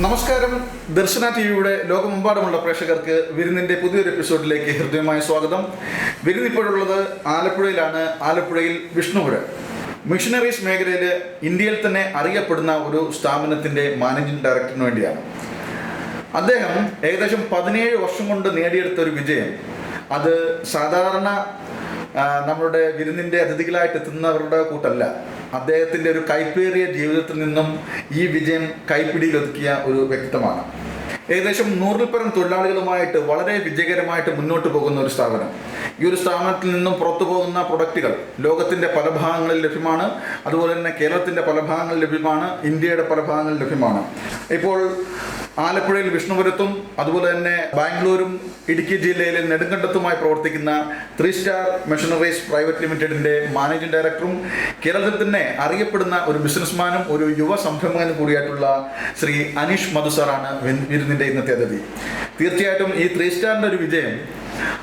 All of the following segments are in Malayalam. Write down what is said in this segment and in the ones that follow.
നമസ്കാരം. ദർശന ടി വിയുടെ ലോകമെമ്പാടുമുള്ള പ്രേക്ഷകർക്ക് വിരുന്നിന്റെ പുതിയൊരു എപ്പിസോഡിലേക്ക് ഹൃദ്യമായ സ്വാഗതം. വിരുന്നിപ്പോഴുള്ളത് ആലപ്പുഴയിലാണ്. ആലപ്പുഴയിൽ വിഷ്ണുപുരം. മിഷനറീസ് മേഖലയിൽ ഇന്ത്യയിൽ തന്നെ അറിയപ്പെടുന്ന ഒരു സ്ഥാപനത്തിന്റെ മാനേജിംഗ് ഡയറക്ടറിന് വേണ്ടിയാണ്. അദ്ദേഹം ഏകദേശം പതിനേഴ് വർഷം കൊണ്ട് നേടിയെടുത്ത ഒരു വിജയം. അത് സാധാരണ നമ്മളുടെ വിരുന്നിന്റെ അതിഥികളായിട്ട് എത്തുന്നവരുടെ കൂട്ടല്ല. അദ്ദേഹത്തിന്റെ ഒരു കൈപ്പേറിയ ജീവിതത്തിൽ നിന്നും ഈ വിജയം കൈപ്പിടിയിലൊതുക്കിയ ഒരു വ്യക്തിത്വമാണ്. ഏകദേശം നൂറിൽ പരം തൊഴിലാളികളുമായിട്ട് വളരെ വിജയകരമായിട്ട് മുന്നോട്ട് പോകുന്ന ഒരു സ്ഥാപനം. ഈ ഒരു സ്ഥാപനത്തിൽ നിന്നും പുറത്തു പോകുന്ന പ്രൊഡക്റ്റുകൾ ലോകത്തിന്റെ പല ഭാഗങ്ങളിൽ ലഭ്യമാണ്. അതുപോലെ തന്നെ കേരളത്തിന്റെ പല ഭാഗങ്ങളിൽ ലഭ്യമാണ്. ഇന്ത്യയുടെ പല ഭാഗങ്ങളിൽ ലഭ്യമാണ്. ഇപ്പോൾ ആലപ്പുഴയിൽ വിഷ്ണുപുരത്തും അതുപോലെ തന്നെ ബാംഗ്ലൂരും ഇടുക്കി ജില്ലയിലെ നെടുങ്കണ്ടത്തുമായി പ്രവർത്തിക്കുന്ന ത്രീ സ്റ്റാർ മെഷീനറീസ് പ്രൈവറ്റ് ലിമിറ്റഡിന്റെ മാനേജിംഗ് ഡയറക്ടറും കേരളത്തിൽ തന്നെ അറിയപ്പെടുന്ന ഒരു ബിസിനസ്മാനും ഒരു യുവ സംരംഭകനും കൂടിയായിട്ടുള്ള ശ്രീ അനീഷ് മധുസാറാണ് വിരുന്നിന്റെ ഇന്നത്തെ അതിഥി. തീർച്ചയായിട്ടും ഈ ത്രീ സ്റ്റാറിന്റെ ഒരു വിജയം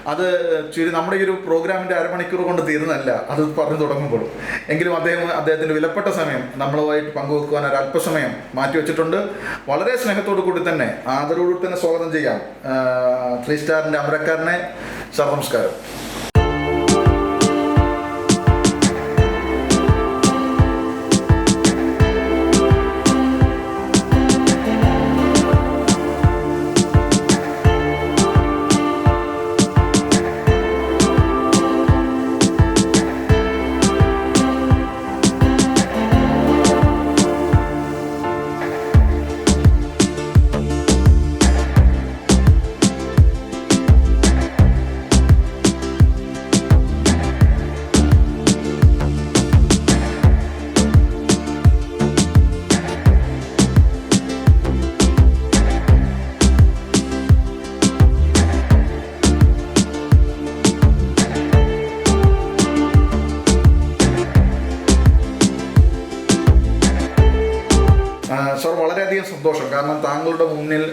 അത് ചുരു നമ്മുടെ ഈ ഒരു പ്രോഗ്രാമിന്റെ അരമണിക്കൂർ കൊണ്ട് തീരുന്നല്ല അത് പറഞ്ഞു തുടങ്ങുമ്പോഴും എങ്കിലും അദ്ദേഹം അദ്ദേഹത്തിന്റെ വിലപ്പെട്ട സമയം നമ്മളുമായിട്ട് പങ്കുവെക്കുവാൻ ഒരു അല്പസമയം മാറ്റിവെച്ചിട്ടുണ്ട് വളരെ സ്നേഹത്തോടു കൂടി തന്നെ ആദരവോട് തന്നെ സ്വാഗതം ചെയ്യാം. ത്രീ സ്റ്റാറിന്റെ അമരക്കാരനെ സർ നമസ്കാരം സാർ വളരെയധികം സന്തോഷം. കാരണം താങ്കളുടെ മുന്നിൽ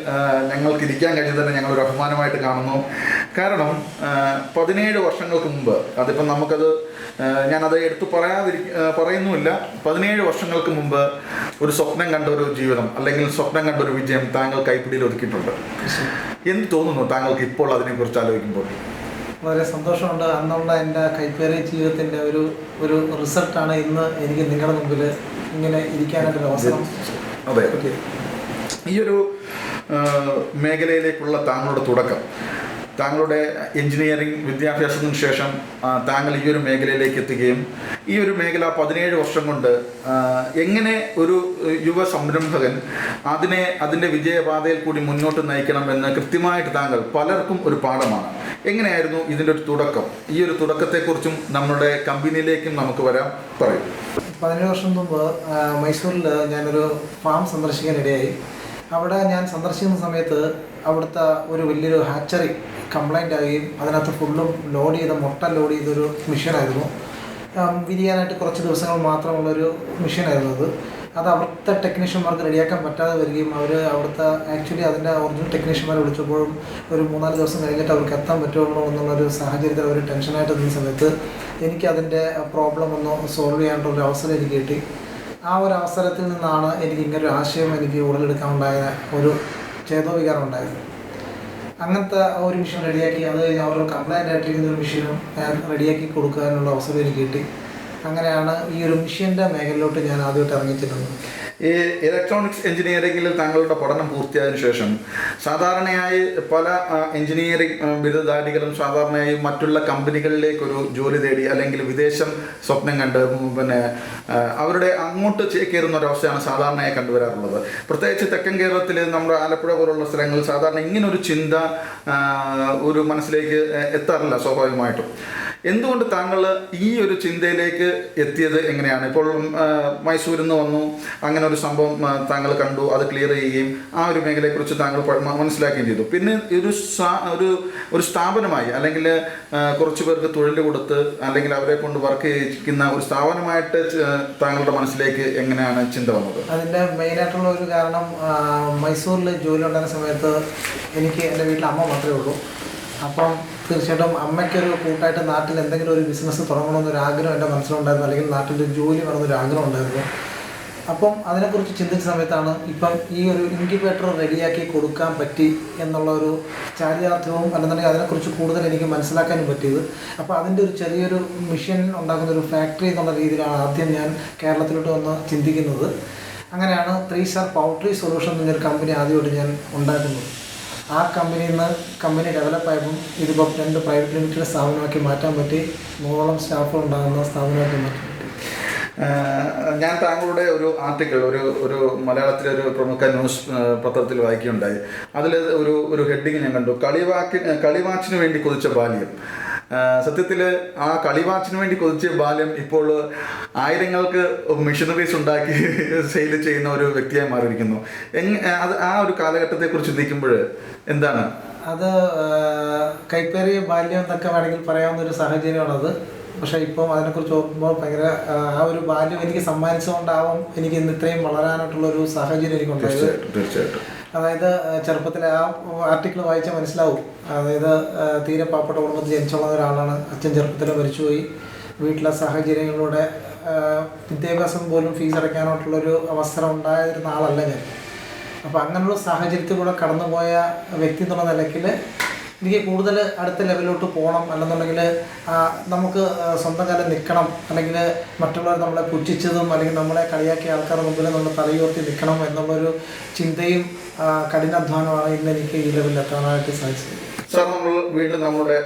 ഞങ്ങൾക്ക് ഇരിക്കാൻ കഴിഞ്ഞത് തന്നെ ഞങ്ങൾ ഒരു അഭിമാനമായിട്ട് കാണുന്നു. കാരണം പതിനേഴ് വർഷങ്ങൾക്ക് മുമ്പ് അതിപ്പം നമുക്കത് ഞാനത് എടുത്തു പറയാതിരി പറയുന്നുമില്ല. പതിനേഴ് വർഷങ്ങൾക്ക് മുമ്പ് ഒരു സ്വപ്നം കണ്ട ഒരു ജീവിതം അല്ലെങ്കിൽ സ്വപ്നം കണ്ട ഒരു വിജയം താങ്കൾ കൈപ്പിടിയിൽ ഒതുക്കിയിട്ടുണ്ട്. എന്ത് തോന്നുന്നു താങ്കൾക്ക് ഇപ്പോൾ അതിനെക്കുറിച്ച് ആലോചിക്കുമ്പോൾ? വളരെ സന്തോഷമുണ്ട്. അന്നുള്ള എന്റെ കൈപ്പേറിയ ജീവിതത്തിന്റെ ഒരു ഒരു റിസൾട്ടാണ് ഇന്ന് എനിക്ക് നിങ്ങളുടെ മുമ്പിൽ ഇങ്ങനെ ഇരിക്കാനായിട്ടൊരു അവസരം. അതെ. ഈ ഒരു മേഖലയിലേക്കുള്ള താങ്കളുടെ തുടക്കം. താങ്കളുടെ എഞ്ചിനീയറിംഗ് വിദ്യാഭ്യാസത്തിന് ശേഷം താങ്കൾ ഈ ഒരു മേഖലയിലേക്ക് എത്തുകയും ഈ ഒരു മേഖല പതിനേഴ് വർഷം കൊണ്ട് എങ്ങനെ ഒരു യുവ സംരംഭകൻ അതിനെ അതിന്റെ വിജയപാതയിൽ കൂടി മുന്നോട്ട് നയിക്കണം എന്ന് കൃത്യമായിട്ട് താങ്കൾ പലർക്കും ഒരു പാഠമാണ്. എങ്ങനെയായിരുന്നു ഇതിന്റെ ഒരു തുടക്കം? ഈ ഒരു തുടക്കത്തെക്കുറിച്ചും നമ്മുടെ കമ്പനിയിലേക്കും നമുക്ക് വരാം. പറയും. പതിനേഴ് വർഷം മുമ്പ് മൈസൂരിൽ ഞാനൊരു ഫാം സന്ദർശിക്കാനിടയായി. അവിടെ ഞാൻ സന്ദർശിക്കുന്ന സമയത്ത് അവിടുത്തെ ഒരു വലിയൊരു ഹാച്ചറി കംപ്ലൈന്റ് ആവുകയും അതിനകത്ത് ഫുള്ളും ലോഡ് ചെയ്ത മുട്ട ലോഡ് ചെയ്തൊരു മെഷീനായിരുന്നു വിരിയാനായിട്ട് കുറച്ച് ദിവസങ്ങൾ മാത്രമുള്ളൊരു മെഷീനായിരുന്നു അത്. അത് അവിടുത്തെ ടെക്നീഷ്യന്മാർക്ക് റെഡിയാക്കാൻ പറ്റാതെ വരികയും അവർ അവിടുത്തെ ആക്ച്വലി അതിന്റെ ഒറിജിനൽ ടെക്നീഷ്യന്മാരെ വിളിച്ചപ്പോഴും ഒരു മൂന്നാൽ ദിവസം കഴിഞ്ഞിട്ട് അവർക്ക് എത്താൻ പറ്റുള്ളൂ എന്നുള്ളൊരു സാഹചര്യത്തിൽ അവർ ടെൻഷനായിട്ട് നിന്ന സമയത്ത് എനിക്ക് അതിന്റെ പ്രോബ്ലം ഒന്ന് സോൾവ് ചെയ്യാനുള്ള ഒരു അവസരം എനിക്ക് കിട്ടി. ആ ഒരു അവസരത്തിൽ നിന്നാണ് എനിക്ക് ഇങ്ങനൊരു ആശയം എനിക്ക് ഉടലെടുക്കാനുണ്ടായ ഒരു ചേതോവികാരം ഉണ്ടായത്. അങ്ങനത്തെ ഒരു മെഷീൻ റെഡിയാക്കി അത് അവരുടെ കംപ്ലൈന്റ് ആയിട്ടിരിക്കുന്ന ഒരു മെഷീനും ഞാൻ റെഡിയാക്കി കൊടുക്കാനുള്ള അവസരം എനിക്ക് കിട്ടി. അങ്ങനെയാണ് ഈ ഒരു മെഷീന്റെ മേഖലയിലോട്ട് ഞാൻ ആദ്യമായിട്ട് ഇറങ്ങിച്ചിരുന്നത് ഈ ഇലക്ട്രോണിക്സ് എഞ്ചിനീയറിംഗിൽ താങ്കളുടെ പഠനം പൂർത്തിയായതിനു ശേഷം സാധാരണയായി പല എഞ്ചിനീയറിംഗ് ബിരുദധാരികളും സാധാരണയായി മറ്റുള്ള കമ്പനികളിലേക്ക് ഒരു ജോലി തേടി അല്ലെങ്കിൽ വിദേശം സ്വപ്നം കണ്ട് പിന്നെ അവരുടെ അങ്ങോട്ട് ചേക്കേറുന്ന ഒരവസ്ഥയാണ് സാധാരണയായി കണ്ടുവരാറുള്ളത്. പ്രത്യേകിച്ച് തെക്കൻ കേരളത്തിൽ നമ്മുടെ ആലപ്പുഴ പോലുള്ള സ്ഥലങ്ങളിൽ സാധാരണ ഇങ്ങനൊരു ചിന്ത ഒരു മനസ്സിലേക്ക് എത്താറില്ല സ്വാഭാവികമായിട്ടും. എന്തുകൊണ്ട് താങ്കൾ ഈ ഒരു ചിന്തയിലേക്ക് എത്തിയത് എങ്ങനെയാണ്? ഇപ്പോൾ മൈസൂരിൽ നിന്ന് വന്നു. അങ്ങനെ ഒരു സംഭവം താങ്കൾ കണ്ടു. അത് ക്ലിയർ ചെയ്യുകയും ആ ഒരു മേഖലയെക്കുറിച്ച് താങ്കൾ മനസ്സിലാക്കുകയും ചെയ്തു. പിന്നെ ഒരു ഒരു ഒരു സ്ഥാപനമായി അല്ലെങ്കിൽ കുറച്ച് പേർക്ക് തൊഴിൽ കൊടുത്ത് അല്ലെങ്കിൽ അവരെ കൊണ്ട് വർക്ക് ചെയ്യിക്കുന്ന ഒരു സ്ഥാപനമായിട്ട് താങ്കളുടെ മനസ്സിലേക്ക് എങ്ങനെയാണ് ചിന്ത വന്നത്? അതിന്റെ മെയിനായിട്ടുള്ള ഒരു കാരണം മൈസൂരിൽ ജോലി ഉണ്ടായിരുന്ന സമയത്ത് എനിക്ക് എന്റെ വീട്ടിൽ അമ്മ മാത്രമേ ഉള്ളൂ. അപ്പം തീർച്ചയായിട്ടും അമ്മയ്ക്കൊരു കൂട്ടായിട്ട് നാട്ടിൽ എന്തെങ്കിലും ഒരു ബിസിനസ് തുടങ്ങണമെന്നൊരു ആഗ്രഹം എന്റെ മനസ്സിലുണ്ടായിരുന്നു. അല്ലെങ്കിൽ നാട്ടിൽ ഒരു ജോലി വേണമെന്നൊരു ആഗ്രഹം ഉണ്ടായിരുന്നു. അപ്പം അതിനെക്കുറിച്ച് ചിന്തിച്ച സമയത്താണ് ഇപ്പം ഈ ഒരു ഇൻക്യുബേറ്റർ റെഡിയാക്കി കൊടുക്കാൻ പറ്റി എന്നുള്ള ഒരു ചാരിതാർത്ഥ്യവും അല്ലെന്നുണ്ടെങ്കിൽ അതിനെക്കുറിച്ച് കൂടുതൽ എനിക്ക് മനസ്സിലാക്കാനും പറ്റിയത്. അപ്പോൾ അതിന്റെ ഒരു ചെറിയൊരു മിഷൻ ഉണ്ടാക്കുന്ന ഒരു ഫാക്ടറി എന്നുള്ള രീതിയിലാണ് ആദ്യം ഞാൻ കേരളത്തിലോട്ട് വന്ന് ചിന്തിക്കുന്നത്. അങ്ങനെയാണ് ത്രീ സ്റ്റാർ പൗട്രി സൊല്യൂഷൻ എന്നൊരു കമ്പനി ആദ്യമായിട്ട് ഞാൻ ഉണ്ടാക്കുന്നത്. ആ കമ്പനിയിൽ നിന്ന് കമ്പനി ഡെവലപ്പ് ആയപ്പം ഇതിപ്പോൾ രണ്ട് പ്രൈവറ്റ് ലിമിറ്റഡ് സ്ഥാപനമാക്കി മാറ്റാൻ പറ്റി. നൂറോളം സ്റ്റാഫുകൾ ഉണ്ടാകുന്ന സ്ഥാപനമാക്കി മാറ്റാൻ പറ്റി ഞാൻ താങ്കളുടെ ഒരു ആർട്ടിക്കിൾ ഒരു ഒരു മലയാളത്തിലെ ഒരു പ്രമുഖ ന്യൂസ് പത്രത്തിൽ വായിക്കുകയുണ്ടായി. അതിൽ ഒരു ഒരു ഹെഡിങ് ഞാൻ കണ്ടു. കളിവാക്കി കളിവാച്ചിന് വേണ്ടി കൊതിച്ച ബാല്യം. സത്യത്തിൽ ആ കളിവാച്ചിന് വേണ്ടി കൊതിച്ച ബാല്യം ഇപ്പോൾ ആയിരങ്ങൾക്ക് മെഷീനറീസ് ഉണ്ടാക്കി സെയിൽ ചെയ്യുന്ന ഒരു വ്യക്തിയായി മാറിയിരിക്കുന്നു. അത് ആ ഒരു കാലഘട്ടത്തെ കുറിച്ച് ചിന്തിക്കുമ്പോൾ എന്താണ്? അത് കൈപ്പേറിയ ബാല്യം എന്നൊക്കെ വേണമെങ്കിൽ പറയാവുന്ന ഒരു സാഹചര്യമാണത്. പക്ഷെ ഇപ്പം അതിനെക്കുറിച്ച് ഓർക്കുമ്പോൾ ഭയങ്കര ആ, ഒരു ബാല്യം എനിക്ക് സമ്മാനിച്ചുകൊണ്ടാവും എനിക്ക് ഇന്ന് ഇത്രയും വളരാനായിട്ടുള്ള ഒരു സാഹചര്യം എനിക്കുണ്ടായത്. തീർച്ചയായിട്ടും തീർച്ചയായിട്ടും. അതായത് ചെറുപ്പത്തിൽ ആ ആർട്ടിക്കിൾ വായിച്ചാൽ മനസ്സിലാവും. അതായത് തീരെ പാവപ്പെട്ട കുടുംബത്തിൽ ജനിച്ചുള്ള ഒരാളാണ് അച്ഛൻ ചെറുപ്പത്തിൽ മരിച്ചുപോയി. വീട്ടിലെ സാഹചര്യങ്ങളിലൂടെ വിദ്യാഭ്യാസം പോലും ഫീസ് അടയ്ക്കാനായിട്ടുള്ളൊരു അവസരം ഉണ്ടായിരുന്ന ആളല്ല ഞാൻ. അപ്പോൾ അങ്ങനെയുള്ള സാഹചര്യത്തിലൂടെ കടന്നുപോയ വ്യക്തി എന്നുള്ള നിലയ്ക്ക് എനിക്ക് കൂടുതൽ അടുത്ത ലെവലിലോട്ട് പോകണം അല്ലെന്നുണ്ടെങ്കിൽ നമുക്ക് സ്വന്തം കാലം നിൽക്കണം അല്ലെങ്കിൽ മറ്റുള്ളവർ നമ്മളെ പുച്ഛിച്ചതും അല്ലെങ്കിൽ നമ്മളെ കളിയാക്കിയ ആൾക്കാരുടെ മുമ്പിൽ നമ്മൾ തലയുയർത്തി നിൽക്കണം എന്നുള്ളൊരു ചിന്തയും കഠിനാധ്വാനമാണ് ഇന്ന് എനിക്ക് ഈ ലെവലിൽ എത്താനായിട്ട് സാധിച്ചത്. സാർ നമ്മൾ വീണ്ടും നമ്മുടെ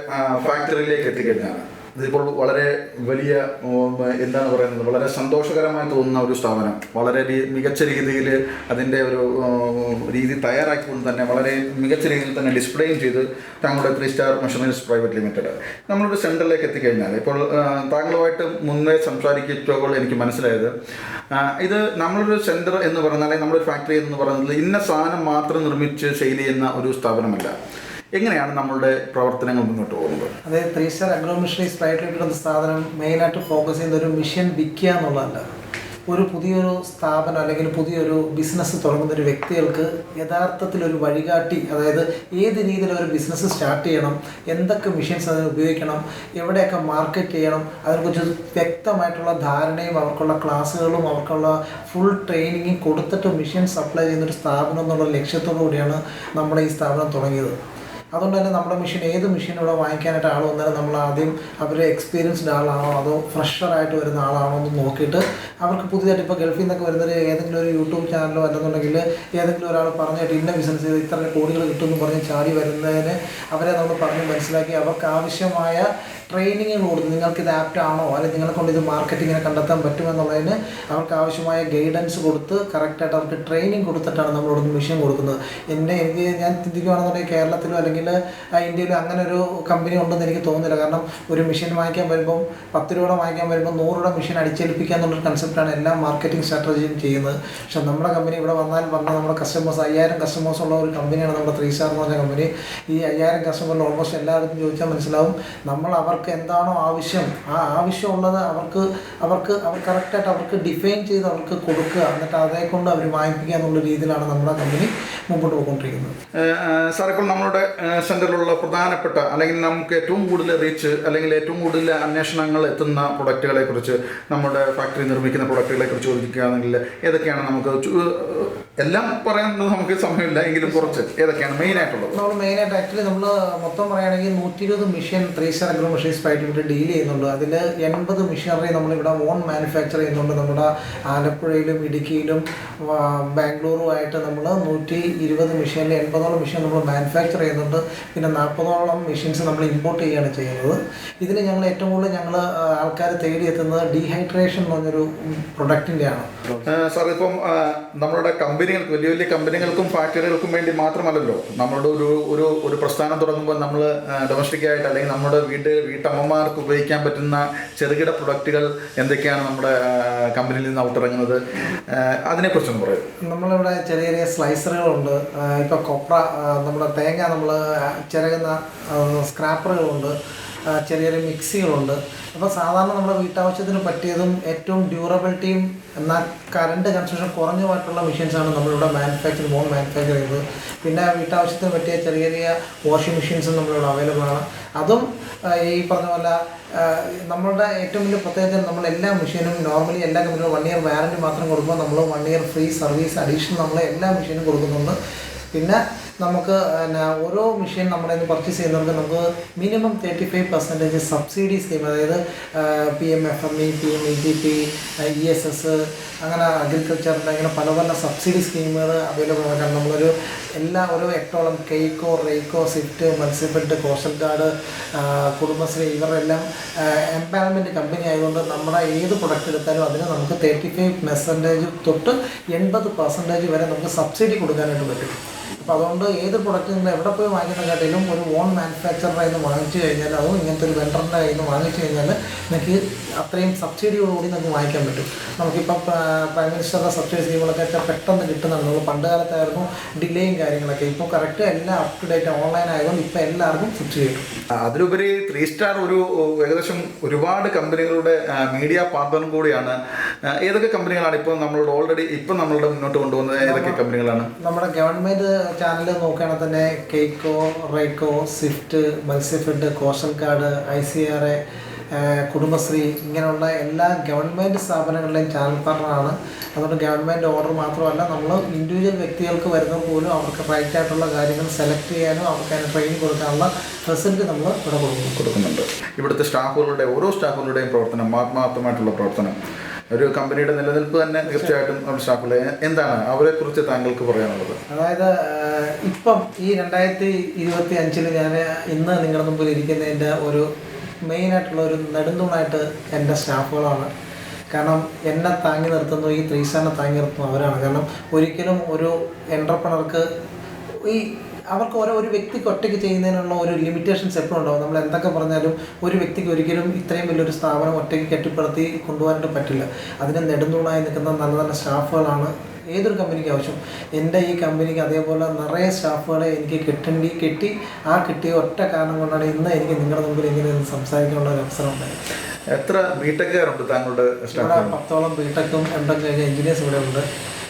ഫാക്ടറിയിലേക്ക് എത്തിക്കഴിഞ്ഞാണ്. ഇതിപ്പോൾ വളരെ വലിയ എന്താണ് പറയുന്നത് വളരെ സന്തോഷകരമായി തോന്നുന്ന ഒരു സ്ഥാപനം. വളരെ മികച്ച രീതിയിൽ അതിന്റെ ഒരു രീതി തയ്യാറാക്കിക്കൊണ്ട് തന്നെ വളരെ മികച്ച രീതിയിൽ തന്നെ ഡിസ്പ്ലേയും ചെയ്ത് താങ്കളുടെ three star machineries private limited. നമ്മളൊരു സെന്ററിലേക്ക് എത്തിക്കഴിഞ്ഞാൽ ഇപ്പോൾ താങ്കളുമായിട്ട് മുന്നേ സംസാരിക്കുമ്പോൾ എനിക്ക് മനസ്സിലായത് ഇത് നമ്മളൊരു സെന്റർ എന്ന് പറഞ്ഞാൽ നമ്മളൊരു ഫാക്ടറി എന്ന് പറയുന്നത് ഇന്ന സാധനം മാത്രം നിർമ്മിച്ച് ശൈലി ചെയ്യുന്ന ഒരു സ്ഥാപനമല്ല. എങ്ങനെയാണ് നമ്മളുടെ പ്രവർത്തനങ്ങൾ മുന്നോട്ട് പോകുന്നത്? അതായത് ത്രീ സ്റ്റാർ അഗ്രോ ലിമിറ്റഡ് എന്ന സ്ഥാപനം മെയിനായിട്ട് ഫോക്കസ് ചെയ്യുന്ന ഒരു മിഷൻ വിൽക്കുക എന്നുള്ളതല്ല. ഒരു പുതിയൊരു സ്ഥാപനം അല്ലെങ്കിൽ പുതിയൊരു ബിസിനസ് തുടങ്ങുന്ന ഒരു വ്യക്തികൾക്ക് യഥാർത്ഥത്തിൽ ഒരു വഴികാട്ടി അതായത് ഏത് രീതിയിൽ ഒരു ബിസിനസ് സ്റ്റാർട്ട് ചെയ്യണം എന്തൊക്കെ മിഷൻസ് അതിന് ഉപയോഗിക്കണം എവിടെയൊക്കെ മാർക്കറ്റ് ചെയ്യണം അതിനെക്കുറിച്ച് വ്യക്തമായിട്ടുള്ള ധാരണയും അവർക്കുള്ള ക്ലാസ്സുകളും അവർക്കുള്ള ഫുൾ ട്രെയിനിങ്ങും കൊടുത്തിട്ട് മിഷൻ സപ്ലൈ ചെയ്യുന്ന ഒരു സ്ഥാപനം എന്നുള്ള ലക്ഷ്യത്തോടു കൂടിയാണ് നമ്മുടെ ഈ സ്ഥാപനം തുടങ്ങിയത്. അതുകൊണ്ട് തന്നെ നമ്മുടെ മെഷീൻ ഏത് മെഷീൻ ഇവിടെ വാങ്ങിക്കാനായിട്ട് ആൾ വന്നാലും നമ്മൾ ആദ്യം അവർ എക്സ്പീരിയൻസ്ഡ് ആളാണോ അതോ ഫ്രഷറായിട്ട് വരുന്ന ആളാണോ എന്ന് നോക്കിയിട്ട് അവർക്ക് പുതിയതായിട്ട് ഇപ്പോൾ ഗൾഫിൽ നിന്നൊക്കെ വരുന്നൊരു ഏതെങ്കിലും ഒരു യൂട്യൂബ് ചാനലോ അല്ലെന്നുണ്ടെങ്കിൽ ഏതെങ്കിലും ഒരാൾ പറഞ്ഞിട്ട് ഇന്ന ബിസിനസ് ചെയ്ത് ഇത്ര കോടികൾ കിട്ടുമെന്ന് പറഞ്ഞ് ചാടി വരുന്നതിന് അവരെ നമ്മൾ പറഞ്ഞ് മനസ്സിലാക്കി അവർക്ക് ആവശ്യമായ ട്രെയിനിങ് കൊടുത്ത് നിങ്ങൾക്ക് ഇത് ആപ്റ്റ് ആണോ? അല്ലെങ്കിൽ നിങ്ങളെ കൊണ്ട് ഇത് മാർക്കറ്റിങ്ങിനെ കണ്ടെത്താൻ പറ്റുമെന്നുള്ളതിന് അവർക്ക് ആവശ്യമായ ഗൈഡൻസ് കൊടുത്ത് കറക്റ്റായിട്ട് അവർക്ക് ട്രെയിനിങ് കൊടുത്തിട്ടാണ് നമ്മളോട് മിഷൻ കൊടുക്കുന്നത്. എന്നെ എനിക്ക് ഞാൻ ചിന്തിക്കുകയാണെന്നുണ്ടെങ്കിൽ കേരളത്തിലോ അല്ലെങ്കിൽ ഇന്ത്യയിലോ അങ്ങനെ ഒരു കമ്പനി ഉണ്ടെന്ന് എനിക്ക് തോന്നുന്നില്ല. കാരണം ഒരു മിഷൻ വാങ്ങിക്കാൻ വരുമ്പം പത്ത് രൂപയുടെ വാങ്ങിക്കാൻ വരുമ്പോൾ നൂറ് രൂപ മെഷീൻ അടിച്ചേൽപ്പിക്കുക എന്നുള്ളൊരു കൺസെപ്റ്റാണ് എല്ലാ മാർക്കറ്റിംഗ് സ്ട്രാറ്റജിയും ചെയ്യുന്നത്. പക്ഷേ നമ്മുടെ കമ്പനി ഇവിടെ വന്നാൽ വന്ന നമ്മുടെ കസ്റ്റമേഴ്സ് അയ്യായിരം കസ്റ്റമേഴ്സ് ഉള്ള ഒരു കമ്പനിയാണ് നമ്മുടെ ത്രീ സ്റ്റാർ എന്ന് പറഞ്ഞ കമ്പനി ഈ അയ്യായിരം കസ്റ്റമറിൽ ഓൾമോസ്റ്റ് എല്ലായിടത്തും ചോദിച്ചാൽ മനസ്സിലാവും. നമ്മൾ അവർക്ക് എന്താണോ ആവശ്യം ആ ആവശ്യമുള്ളത് അവർക്ക് അവർക്ക് അവർ കറക്റ്റായിട്ട് അവർക്ക് ഡിഫൈൻ ചെയ്ത് അവർക്ക് കൊടുക്കുക. എന്നിട്ട് അതേ കൊണ്ട് അവർ വാങ്ങിപ്പിക്കുക എന്നുള്ള രീതിയിലാണ് നമ്മുടെ കമ്പനി മുമ്പോട്ട് പോയിക്കൊണ്ടിരിക്കുന്നത്. ഇപ്പോൾ നമ്മളുടെ സെന്ററിലുള്ള പ്രധാനപ്പെട്ട അല്ലെങ്കിൽ നമുക്ക് ഏറ്റവും കൂടുതൽ റീച്ച് അല്ലെങ്കിൽ ഏറ്റവും കൂടുതൽ അന്വേഷണങ്ങൾ എത്തുന്ന പ്രൊഡക്റ്റുകളെ കുറിച്ച് നമ്മുടെ ഫാക്ടറി നിർമ്മിക്കുന്ന പ്രൊഡക്റ്റുകളെ കുറിച്ച് ചോദിക്കുകയാണെങ്കിൽ ഏതൊക്കെയാണ് നമുക്ക് എല്ലാം പറയാൻ നമുക്ക് സമയമില്ല എങ്കിലും കുറച്ച്. ഏതൊക്കെയാണ് മെയിൻ ആയിട്ടുള്ളത്? നമ്മൾ മെയിൻ ആയിട്ട് ആക്ച്വലി നമ്മൾ മൊത്തം പറയുകയാണെങ്കിൽ നൂറ്റി ഇരുപത് machine three star agro machines ആയിട്ട് ഡീൽ ചെയ്യുന്നുണ്ട്. അതിൽ എൺപത് മിഷീനറി നമ്മളിവിടെ ഓൺ മാനുഫാക്ചർ ചെയ്യുന്നുണ്ട്. നമ്മുടെ ആലപ്പുഴയിലും ഇടുക്കിയിലും ആയിട്ട് നമ്മൾ നൂറ്റി ഇരുപത് മിഷീനിൽ എൺപതോളം മിഷീൻ നമ്മൾ മാനുഫാക്ചർ ചെയ്യുന്നുണ്ട്. പിന്നെ നാൽപ്പതോളം മെഷീൻസ് നമ്മൾ ഇമ്പോർട്ട് ചെയ്യുകയാണ് ചെയ്യുന്നത്. ഇതിൽ ഞങ്ങൾ ഏറ്റവും കൂടുതൽ ഞങ്ങൾ ആൾക്കാർ തേടിയെത്തുന്നത് ഡീഹൈഡ്രേഷൻ എന്ന് പറഞ്ഞൊരു പ്രൊഡക്റ്റിന്റെയാണ് ആണ് സാർ ഇപ്പം നമ്മളുടെ നമ്മളുടെ കമ്പനികൾക്ക് വലിയ വലിയ കമ്പനികൾക്കും ഫാക്ടറികൾക്കും വേണ്ടി മാത്രമല്ലല്ലോ നമ്മളുടെ ഒരു ഒരു ഒരു പ്രസ്ഥാനം തുടങ്ങുമ്പോൾ നമ്മൾ ഡൊമസ്റ്റിക്കായിട്ട് അല്ലെങ്കിൽ നമ്മുടെ വീട് വീട്ടമ്മമാർക്ക് ഉപയോഗിക്കാൻ പറ്റുന്ന ചെറുകിട പ്രൊഡക്റ്റുകൾ എന്തൊക്കെയാണ് നമ്മുടെ കമ്പനിയിൽ നിന്ന് ഔട്ടിറങ്ങുന്നത് അതിനെക്കുറിച്ചൊന്ന് പറയും. നമ്മളിവിടെ ചെറിയ ചെറിയ സ്ലൈസറുകളുണ്ട് ഇപ്പോൾ കൊപ്ര നമ്മുടെ തേങ്ങ നമ്മൾ ചിരകുന്ന സ്ക്രാപ്പറുകളുണ്ട് ആ, ചെറിയ ചെറിയ മിക്സികളുണ്ട്. അപ്പോൾ സാധാരണ നമ്മുടെ വീട്ടാവശ്യത്തിന് പറ്റിയതും ഏറ്റവും ഡ്യൂറബിലിറ്റിയും എന്നാൽ കറണ്ട് കൺസ്ട്രക്ഷൻ കുറഞ്ഞുമായിട്ടുള്ള മെഷീൻസാണ് നമ്മളിവിടെ മാനുഫാക്ചർ മോൺ മാനുഫാക്ചർ ചെയ്തത്. പിന്നെ വീട്ടാവശ്യത്തിന് പറ്റിയ ചെറിയ ചെറിയ വാഷിംഗ് മെഷീൻസും നമ്മളിവിടെ അവൈലബിൾ ആണ്. അതും ഈ പറഞ്ഞ പോലെ നമ്മളുടെ ഏറ്റവും വലിയ പ്രത്യേകത നമ്മൾ എല്ലാ മെഷീനും നോർമലി എല്ലാ കമ്പനികളും വൺ ഇയർ വാറന്റി മാത്രം കൊടുക്കുമ്പോൾ നമ്മൾ one year free service additional നമ്മൾ എല്ലാ മെഷീനും കൊടുക്കുന്നുണ്ട്. പിന്നെ നമുക്ക് പിന്നെ ഓരോ മെഷീൻ നമ്മുടെ പർച്ചേസ് ചെയ്യുന്നവർക്ക് നമുക്ക് minimum thirty five percentage subsidy scheme അതായത് P M F M E P M E T P E S S അങ്ങനെ അഗ്രികൾച്ചറിന്റെ അങ്ങനെ പല പല സബ്സിഡി സ്കീമുകൾ അവൈലബിൾ ആണ്. കാരണം നമ്മളൊരു എല്ലാ ഒരു എട്ടോളം കെയ്ക്കോ റെയ്ക്കോ സിഫ്റ്റ് മത്സ്യഫെഡ് കോസ്റ്റൽ ഗാർഡ് കുടുംബശ്രീ ഇവരെല്ലാം എംപാനൽമെന്റ് കമ്പനി ആയതുകൊണ്ട് നമ്മുടെ ഏത് പ്രൊഡക്റ്റ് എടുത്താലും അതിന് നമുക്ക് തേർട്ടി ഫൈവ് പെർസെന്റേജ് തൊട്ട് എൺപത് പെർസെന്റേജ് വരെ നമുക്ക് സബ്സിഡി കൊടുക്കാനായിട്ട് പറ്റും. അപ്പോൾ അതുകൊണ്ട് ഏത് പ്രൊഡക്റ്റ് നിങ്ങൾ എവിടെ പോയി വാങ്ങിക്കുന്നതിനെക്കാട്ടിലും ഒരു ഓൺ മാനുഫാക്ചറുടെ കയ്യിൽ നിന്ന് വാങ്ങിച്ചു കഴിഞ്ഞാൽ അതും ഇങ്ങനത്തെ ഒരു വെണ്ടറിന്റെ കയ്യിൽ നിന്ന് വാങ്ങിച്ചു കഴിഞ്ഞാൽ നിങ്ങൾക്ക് അത്രയും സബ്സിഡിയോടുകൂടി നിങ്ങൾക്ക് വാങ്ങിക്കാൻ പറ്റും. നമുക്കിപ്പോൾ പ്രൈം മിനിസ്റ്ററുടെ സബ്സിഡി സ്കീമുകളൊക്കെ പെട്ടെന്ന് കിട്ടുന്നുണ്ട്. നമ്മൾ പണ്ട് കാലത്തായിരുന്നു ഡിലേയും കാര്യങ്ങളൊക്കെ. ഇപ്പോൾ കറക്റ്റ് എല്ലാം അപ് ടു ഡേറ്റ് ഓൺലൈൻ ആയതുകൊണ്ട് ഇപ്പോൾ എല്ലാവർക്കും സബ്സിഡി കിട്ടും. അതിലുപരി ത്രീ സ്റ്റാർ ഒരു ഏകദേശം ഒരുപാട് കമ്പനികളുടെ മീഡിയ പാർട്ണറും കൂടിയാണ്. ഏതൊക്കെ കമ്പനികളാണ് ഇപ്പോൾ നമ്മളോട് ഓൾറെഡി ഇപ്പം നമ്മളുടെ മുന്നോട്ട് കൊണ്ടുവന്നത്? ഏതൊക്കെ കമ്പനികളാണ്? നമ്മുടെ ഗവൺമെന്റ് ചാനൽ നോക്കുകയാണെങ്കിൽ തന്നെ കെയ്ക്കോ റൈക്കോ സ്വിഫ്റ്റ് Matsyafed caution card I C R A Kudumbashree ഇങ്ങനെയുള്ള എല്ലാ ഗവൺമെന്റ് സ്ഥാപനങ്ങളിലെയും ചാനൽ പാർട്ണറാണ് അതുകൊണ്ട് ഗവൺമെന്റ് ഓർഡർ മാത്രമല്ല നമ്മൾ ഇൻഡിവിജ്വൽ വ്യക്തികൾക്ക് വരുന്നത് പോലും അവർക്ക് റൈറ്റ് ആയിട്ടുള്ള കാര്യങ്ങൾ സെലക്ട് ചെയ്യാനും അവർക്ക് അതിന് ട്രെയിനിങ് കൊടുക്കാനുള്ള ഫെസിലിറ്റി നമ്മൾ ഇവിടെ കൊടുക്കുന്നുണ്ട്. ഇവിടുത്തെ സ്റ്റാഫുകളുടെ ഓരോ സ്റ്റാഫുകളുടെയും പ്രവർത്തനം ആത്മാർത്ഥമായിട്ടുള്ള പ്രവർത്തനം. ഒരു കമ്പനിയുടെ നിലനിൽപ്പ് തന്നെ തീർച്ചയായിട്ടും മനസ്സിലാക്കുള്ളത് എന്താണ് അവരെക്കുറിച്ച് താങ്കൾക്ക് പറയാനുള്ളത്? അതായത് ഇപ്പം ഈ രണ്ടായിരത്തി ഇരുപത്തി അഞ്ചിൽ ഞാൻ ഇന്ന് നിങ്ങളുടെ മുമ്പിൽ ഇരിക്കുന്നതിന്റെ ഒരു മെയിൻ ആയിട്ടുള്ള ഒരു നെടുന്തൂണായിട്ട് എന്റെ സ്റ്റാഫുകളാണ്. കാരണം എന്നെ താങ്ങി നിർത്തുന്നു ഈ ത്രീസാനെ താങ്ങി നിർത്തുന്നു അവരാണ്. കാരണം ഒരിക്കലും ഒരു എന്റർപ്രണർക്ക് ഈ അവർക്ക് ഓരോ ഒരു വ്യക്തിക്ക് ഒറ്റയ്ക്ക് ചെയ്യുന്നതിനുള്ള ഒരു ലിമിറ്റേഷൻസ് എപ്പോഴും ഉണ്ടാവും. നമ്മൾ എന്തൊക്കെ പറഞ്ഞാലും ഒരു വ്യക്തിക്ക് ഒരിക്കലും ഇത്രയും വലിയൊരു സ്ഥാപനം ഒറ്റയ്ക്ക് കെട്ടിപ്പടുത്തി കൊണ്ടുപോകാനായിട്ട് പറ്റില്ല. അതിന് നെടുന്തൂണായി നിൽക്കുന്ന നല്ല നല്ല സ്റ്റാഫുകളാണ് ഏതൊരു കമ്പനിക്ക് ആവശ്യം. എന്റെ ഈ കമ്പനിക്ക് അതേപോലെ നിറയെ സ്റ്റാഫുകളെ എനിക്ക് കിട്ടേണ്ടി കിട്ടി. ആ കിട്ടിയ ഒറ്റ കാരണം കൊണ്ടാണ് ഇന്ന് എനിക്ക് നിങ്ങളുടെ മുമ്പിൽ ഇങ്ങനെ സംസാരിക്കാനുള്ള ഒരു അവസരം ഉണ്ടായത്. എത്ര ബിടെക്കുകാരുണ്ട് താങ്കളുടെ പത്തോളം ബിടെക്കും എംടെക് കഴിഞ്ഞ എഞ്ചിനീയേഴ്സ് ഇവിടെ ഉണ്ട്.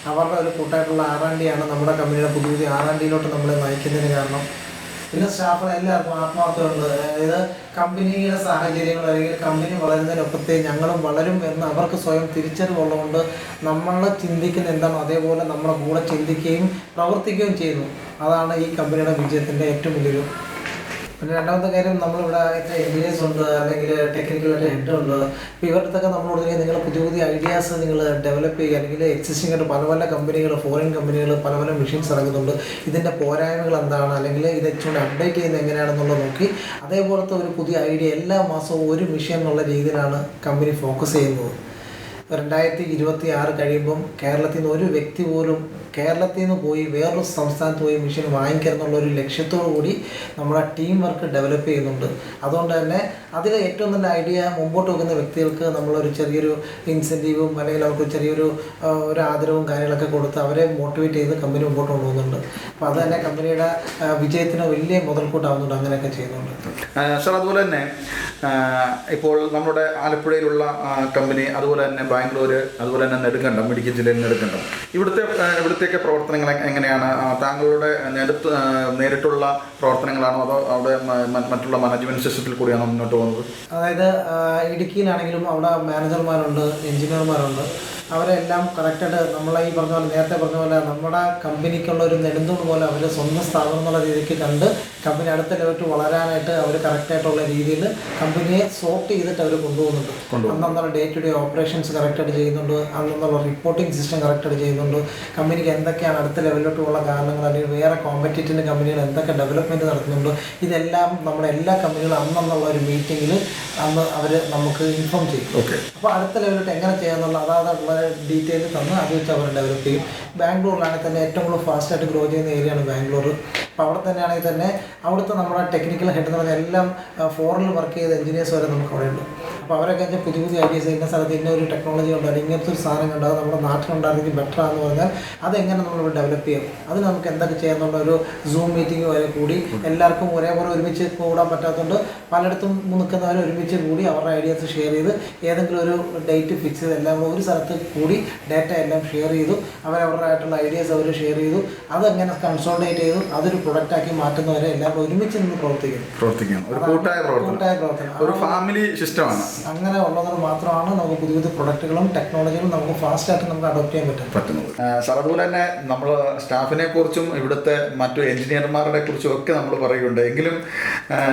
അവരുടെ ഒരു കൂട്ടായിട്ടുള്ള ആർ ആൻ ആണ് നമ്മുടെ കമ്പനിയുടെ പുതിയ പുതിയ ആർ ആൻ ഡിയിലോട്ട് നമ്മളെ നയിക്കുന്നതിന് കാരണം. പിന്നെ സ്റ്റാഫുകൾ എല്ലാവർക്കും ആത്മാർത്ഥമുണ്ട് അതായത് കമ്പനിയുടെ സാഹചര്യങ്ങൾ അല്ലെങ്കിൽ കമ്പനി വളരുന്നതിനൊപ്പത്തെ ഞങ്ങളും വളരും എന്ന് അവർക്ക് സ്വയം തിരിച്ചറിവുള്ളതുകൊണ്ട് നമ്മൾ ചിന്തിക്കുന്ന എന്താണോ? അതേപോലെ നമ്മുടെ കൂടെ ചിന്തിക്കുകയും പ്രവർത്തിക്കുകയും ചെയ്യുന്നു. അതാണ് ഈ കമ്പനിയുടെ വിജയത്തിന്റെ ഏറ്റവും വലിയൊരു പിന്നെ രണ്ടാമത്തെ കാര്യം നമ്മളിവിടെ എഞ്ചിനീയേഴ്സ് ഉണ്ട് അല്ലെങ്കിൽ ടെക്നിക്കലായിട്ട് ഹെഡ് ഉണ്ട്. അപ്പോൾ ഇവരുടെ അടുത്തൊക്കെ നമ്മളോട് നിങ്ങൾ പുതിയ പുതിയ ഐഡിയാസ് നിങ്ങൾ ഡെവലപ്പ് ചെയ്യുക അല്ലെങ്കിൽ എക്സിസ്റ്റിംഗ് ആയിട്ട് പല പല കമ്പനികൾ ഫോറിൻ കമ്പനികൾ പല പല മെഷീൻസ് ഇറങ്ങുന്നുണ്ട്. ഇതിന്റെ പോരായ്മകൾ എന്താണ്? അല്ലെങ്കിൽ ഇത് ഇച്ചുകൊണ്ട് അപ്ഡേറ്റ് ചെയ്യുന്നത് എങ്ങനെയാണെന്നുള്ളത് നോക്കി. അതേപോലത്തെ ഒരു പുതിയ ഐഡിയ എല്ലാ മാസവും ഒരു മിഷൻ എന്നുള്ള രീതിയിലാണ് കമ്പനി ഫോക്കസ് ചെയ്യുന്നത്. രണ്ടായിരത്തി ഇരുപത്തി ആറ് കഴിയുമ്പം കേരളത്തിൽ നിന്ന് ഒരു വ്യക്തി പോലും കേരളത്തിൽ നിന്ന് പോയി വേറൊരു സംസ്ഥാനത്ത് പോയി മെഷീൻ വാങ്ങിക്കുക ഒരു ലക്ഷ്യത്തോടു കൂടി നമ്മുടെ ടീം വർക്ക് ഡെവലപ്പ് ചെയ്യുന്നുണ്ട്. അതുകൊണ്ട് തന്നെ അതിൽ ഏറ്റവും നല്ല ഐഡിയ മുമ്പോട്ട് വെക്കുന്ന വ്യക്തികൾക്ക് നമ്മളൊരു ചെറിയൊരു ഇൻസെന്റീവും അല്ലെങ്കിൽ അവർക്ക് ചെറിയൊരു ഒരു ആദരവും കാര്യങ്ങളൊക്കെ കൊടുത്ത് അവരെ മോട്ടിവേറ്റ് ചെയ്ത് കമ്പനി മുമ്പോട്ട് കൊണ്ടുപോകുന്നുണ്ട്. അപ്പോൾ അത് തന്നെ കമ്പനിയുടെ വിജയത്തിന് വലിയ മുതൽക്കൂട്ടാവുന്നുണ്ട്. അങ്ങനെയൊക്കെ ചെയ്യുന്നുണ്ട്. സാർ അതുപോലെ തന്നെ ഇപ്പോൾ നമ്മുടെ ആലപ്പുഴയിലുള്ള കമ്പനി അതുപോലെ തന്നെ ബാംഗ്ലൂർ അതുപോലെ തന്നെ നെടുങ്കണ്ടം ഇടുക്കി ജില്ലയിൽ നെടുങ്കണ്ടം. ഇവിടുത്തെ ആ, ഇവിടുത്തെയൊക്കെ പ്രവർത്തനങ്ങൾ എങ്ങനെയാണ്? താങ്കളുടെ നേരിട്ട് നേരിട്ടുള്ള പ്രവർത്തനങ്ങളാണോ അതോ അവിടെ മറ്റുള്ള മാനേജ്മെന്റ് സിസ്റ്റത്തിൽ കൂടിയാണോ മുന്നോട്ട് പോകുന്നത്? അതായത് ഇടുക്കിയിലാണെങ്കിലും അവിടെ മാനേജർമാരുണ്ട് എഞ്ചിനീയർമാരുണ്ട് അവരെല്ലാം കറക്റ്റായിട്ട് നമ്മളെ ഈ പറഞ്ഞ പോലെ നേരത്തെ പറഞ്ഞ പോലെ നമ്മുടെ കമ്പനിക്കുള്ള ഒരു നെടുന്തൂണ് പോലെ അവർ സ്വന്തം സ്ഥാപനം എന്നുള്ള രീതിക്ക് കണ്ട് കമ്പനി അടുത്ത ലെവലിൽ വളരാനായിട്ട് അവർ കറക്റ്റായിട്ടുള്ള രീതിയിൽ കമ്പനിയെ സോർട്ട് ചെയ്തിട്ട് അവർ കൊണ്ടുപോകുന്നുണ്ട്. അന്നന്നുള്ള ഡേ ടു ഡേ ഓപ്പറേഷൻസ് കറക്റ്റായിട്ട് ചെയ്യുന്നുണ്ട്. അന്നുള്ള റിപ്പോർട്ടിംഗ് സിസ്റ്റം കറക്റ്റായിട്ട് ചെയ്യുന്നുണ്ട്. കമ്പനിക്ക് എന്തൊക്കെയാണ് അടുത്ത ലെവലിലോട്ടുള്ള കാരണങ്ങൾ അല്ലെങ്കിൽ വേറെ കോമ്പറ്റീറ്റീവ് കമ്പനികൾ എന്തൊക്കെ ഡെവലപ്മെന്റ് നടത്തുന്നുണ്ട്. ഇതെല്ലാം നമ്മുടെ എല്ലാ കമ്പനികളും അന്നുള്ള ഒരു മീറ്റിങ്ങിൽ അന്ന് അവർ നമുക്ക് ഇൻഫോം ചെയ്യും. ഓക്കെ അപ്പോൾ അടുത്ത ലെവലിലോട്ട് എങ്ങനെ ചെയ്യാന്നുള്ള അതാതുള്ള ഡീറ്റെയിൽ തന്ന് അത് വെച്ച് അവർ ഡെവലപ്പ് ചെയ്യും. ബാംഗ്ലൂരിലാണെങ്കിൽ തന്നെ ഏറ്റവും കൂടുതൽ ഫാസ്റ്റായിട്ട് ഗ്രോ ചെയ്യുന്ന ഏരിയയാണ് ബാംഗ്ലൂർ അപ്പോൾ അവിടെ തന്നെയാണെങ്കിൽ തന്നെ അവിടുത്തെ നമ്മുടെ ടെക്നിക്കൽ ഹെഡ് എന്ന് പറഞ്ഞാൽ എല്ലാം ഫോറിനിൽ വർക്ക് ചെയ്ത എഞ്ചിനീയേഴ്സ് വരെ നമുക്ക് അവിടെ ഉണ്ട്. അപ്പോൾ അവരൊക്കെ വെച്ചാൽ പുതിയ പുതിയ ഐഡിയസ് ഇന്ന സ്ഥലത്ത് ഇന്ന ഒരു ടെക്നോളജി ഉണ്ടാകും ഇങ്ങനത്തെ ഒരു സാധനം ഉണ്ടാകും നമ്മുടെ നാട്ടിലുണ്ടായിരുന്നെങ്കിൽ ബെറ്റർ ആണെന്ന് പറഞ്ഞാൽ അതെങ്ങനെ നമ്മൾ ഡെവലപ്പ് ചെയ്യും? അത് നമുക്ക് എന്തൊക്കെ ചെയ്യാന്നുള്ള ഒരു സൂം മീറ്റിംഗ് വരെ കൂടി എല്ലാവർക്കും ഒരേപോലെ ഒരുമിച്ച് കൂടാൻ പറ്റാത്തതുകൊണ്ട് പലയിടത്തും നിൽക്കുന്നവർ ഒരുമിച്ച് കൂടി അവരുടെ ഐഡിയാസ് ഷെയർ ചെയ്ത് ഏതെങ്കിലും ഒരു ഡേറ്റ് ഫിക്സ് ചെയ്ത് എല്ലാം ഒരു സ്ഥലത്ത് കൂടി ഡേറ്റ എല്ലാം ഷെയർ ചെയ്തു അവരവരുടേതായിട്ടുള്ള ഐഡിയാസ് അവർ ഷെയർ ചെയ്തു അതെങ്ങനെ കൺസോൾട്ടേറ്റ് ചെയ്തു അതൊരു പ്രൊഡക്റ്റാക്കി മാറ്റുന്നവരെ എല്ലാവരും ഒരുമിച്ച് നിന്ന് പ്രവർത്തിക്കും പ്രവർത്തിക്കണം ഒരു കൂട്ടായ പ്രവർത്തനം. ഒരു ഫാമിലി സിസ്റ്റമാണ് അങ്ങനെ ഉള്ളതുകൊണ്ട് മാത്രമാണ് നമുക്ക് പുതിയ പുതിയ പ്രൊഡക്റ്റുകളും ടെക്നോളജികളും നമുക്ക് ഫാസ്റ്റ് ആയിട്ട് നമുക്ക് അഡോപ്റ്റ് ചെയ്യാൻ പറ്റും പറ്റുന്നത്. സാർ അതുപോലെ തന്നെ നമ്മൾ സ്റ്റാഫിനെ കുറിച്ചും ഇവിടുത്തെ മറ്റു എഞ്ചിനീയർമാരുടെ കുറിച്ചും ഒക്കെ നമ്മൾ പറയുന്നുണ്ട്. എങ്കിലും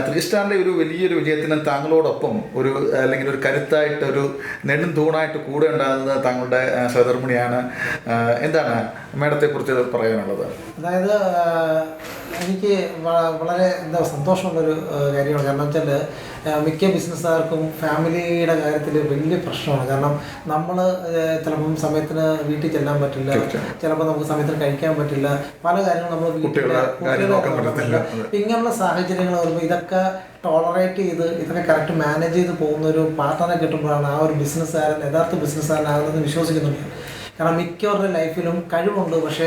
ത്രീ സ്റ്റാറിന്റെ ഒരു വലിയൊരു വിജയത്തിന് താങ്കളോടൊപ്പം ഒരു അല്ലെങ്കിൽ ഒരു കരുത്തായിട്ട് ഒരു നെടും തൂണായിട്ട് കൂടെ ഉണ്ടാകുന്നത് താങ്കളുടെ സഹധർമ്മിണിയാണ്. എന്താണ് മേഡത്തെ കുറിച്ച് പറയാനുള്ളത്? അതായത് എനിക്ക് വളരെ എന്താ സന്തോഷമുള്ളൊരു കാര്യമാണ്. കാരണം വെച്ചാൽ മിക്ക ബിസിനസ്സുകാർക്കും ഫാമിലിയുടെ കാര്യത്തിൽ വലിയ പ്രശ്നമാണ്. കാരണം നമ്മൾ ചിലപ്പം സമയത്തിന് വീട്ടിൽ ചെല്ലാൻ പറ്റില്ല. ചിലപ്പോൾ നമുക്ക് സമയത്തിന് കഴിക്കാൻ പറ്റില്ല. പല കാര്യങ്ങളും നമ്മൾ വീട്ടിലെ ഇങ്ങനെയുള്ള സാഹചര്യങ്ങൾ വരുമ്പോൾ ഇതൊക്കെ ടോളറേറ്റ് ചെയ്ത് ഇതൊക്കെ കറക്റ്റ് മാനേജ് ചെയ്ത് പോകുന്ന ഒരു പാർട്ട്ണറെ കിട്ടുമ്പോഴാണ് ആ ഒരു ബിസിനസ്സുകാരൻ യഥാർത്ഥ ബിസിനസ്സുകാരനാകുന്നത് വിശ്വസിക്കുന്നുണ്ട്. കാരണം മിക്കവരുടെ ലൈഫിലും കഴിവുണ്ട്. പക്ഷേ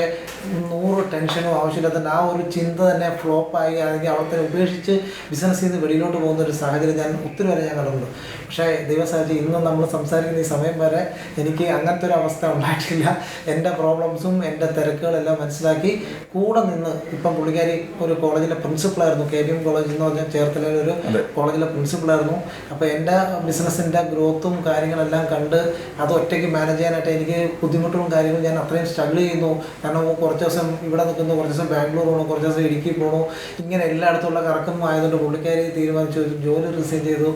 നൂറ് ടെൻഷനും ആവശ്യമില്ലാത്ത ആ ഒരു ചിന്ത തന്നെ ഫ്ലോപ്പായി അല്ലെങ്കിൽ അവിടുത്തെ ഉപേക്ഷിച്ച് ബിസിനസ്സിൽ നിന്ന് വെളിയിലോട്ട് പോകുന്ന ഒരു സാഹചര്യം ഞാൻ ഒത്തിരി വരെ ഞാൻ കണ്ടിട്ടുണ്ട്. പക്ഷേ ദൈവസാഹചര്യം ഇന്നും നമ്മൾ സംസാരിക്കുന്ന ഈ സമയം വരെ എനിക്ക് അങ്ങനത്തെ ഒരു അവസ്ഥ ഉണ്ടായിട്ടില്ല. എന്റെ പ്രോബ്ലംസും എന്റെ തിരക്കുകളെല്ലാം മനസ്സിലാക്കി കൂടെ നിന്ന് ഇപ്പം പുള്ളിക്കാരി ഒരു കോളേജിലെ പ്രിൻസിപ്പളായിരുന്നു കെ ബി എം കോളേജ് എന്ന് പറഞ്ഞാൽ ചേർത്തലയിലെ ഒരു കോളേജിലെ പ്രിൻസിപ്പളായിരുന്നു അപ്പോൾ എന്റെ ബിസിനസ്സിന്റെ ഗ്രോത്തും കാര്യങ്ങളെല്ലാം കണ്ട് അത് ഒറ്റയ്ക്ക് മാനേജ് ചെയ്യാനായിട്ട് എനിക്ക് ബുദ്ധിമുട്ടും കാര്യങ്ങളും ഞാൻ അത്രയും സ്ട്രഗിൾ ചെയ്യുന്നു. കാരണം കുറച്ച് ദിവസം ഇവിടെ നിൽക്കുന്നു കുറച്ച് ദിവസം ബാംഗ്ലൂർ പോകണം കുറച്ച് ദിവസം ഇടുക്കി പോകണു ഇങ്ങനെ എല്ലായിടത്തുള്ള കറക്കം ആയതുകൊണ്ട് പുള്ളിക്കാരി തീരുമാനിച്ചു ജോലി റിസൈൻ ചെയ്തു.